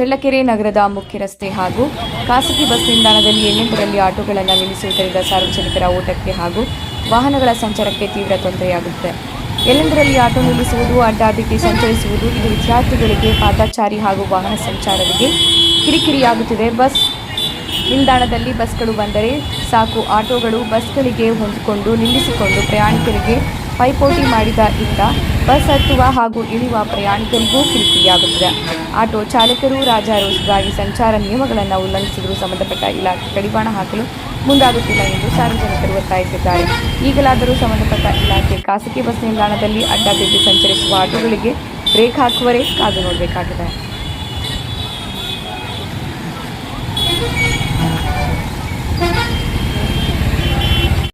ಚಳ್ಳಕೆರೆ ನಗರದ ಮುಖ್ಯ ರಸ್ತೆ ಹಾಗೂ ಖಾಸಗಿ ಬಸ್ ನಿಲ್ದಾಣದಲ್ಲಿ ಎಲ್ಲೆಂದರಲ್ಲಿ ಆಟೋಗಳನ್ನು ನಿಲ್ಲಿಸುವುದರಿಂದ ಸಾರ್ವಜನಿಕರ ಓಟಕ್ಕೆ ಹಾಗೂ ವಾಹನಗಳ ಸಂಚಾರಕ್ಕೆ ತೀವ್ರ ತೊಂದರೆಯಾಗುತ್ತದೆ ಎಲ್ಲೆಂದರಲ್ಲಿ ಆಟೋ ನಿಲ್ಲಿಸುವುದು ಅಡ್ಡಾದಿಡ್ಡಿ ಸಂಚರಿಸುವುದು, ಇದು ವಿದ್ಯಾರ್ಥಿಗಳಿಗೆ ಪಾದಾಚಾರಿ ಹಾಗೂ ವಾಹನ ಸಂಚಾರರಿಗೆ ಕಿರಿಕಿರಿಯಾಗುತ್ತಿದೆ. ಬಸ್ ನಿಲ್ದಾಣದಲ್ಲಿ ಬಸ್ಗಳು ಬಂದರೆ ಸಾಕು. ಆಟೋಗಳು ಬಸ್ಗಳಿಗೆ ಹೊಂದಿಕೊಂಡು ನಿಲ್ಲಿಸಿಕೊಂಡು ಪ್ರಯಾಣಿಕರಿಗೆ ಪೈಪೋಟಿ ಮಾಡಿದ ಇತ್ತ ಬಸ್ ಹತ್ತುವ ಹಾಗೂ ಇಳಿಯುವ ಪ್ರಯಾಣಿಕರಿಗೂ ಕಿರಿಕಿರಿಯಾಗುತ್ತದೆ. ಆಟೋ ಚಾಲಕರು ರಾಜಾರೋಷಗಾಗಿ ಸಂಚಾರ ನಿಯಮಗಳನ್ನು ಉಲ್ಲಂಘಿಸಿದರೂ ಸಂಬಂಧಪಟ್ಟ ಇಲಾಖೆ ಕಡಿವಾಣ ಹಾಕಲು ಮುಂದಾಗುತ್ತಿಲ್ಲ ಎಂದು ಸಾರ್ವಜನಿಕರು ಒತ್ತಾಯಿಸಿದ್ದಾರೆ. ಈಗಲಾದರೂ ಸಂಬಂಧಪಟ್ಟ ಇಲಾಖೆ ಖಾಸಗಿ ಬಸ್ ನಿಲ್ದಾಣದಲ್ಲಿ ಅಡ್ಡಾದಿಡ್ಡಿ ಸಂಚರಿಸುವ ಆಟೋಗಳಿಗೆ ಬ್ರೇಕ್ ಹಾಕುವರೇ ಕಾದು ನೋಡಬೇಕಾಗಿದೆ.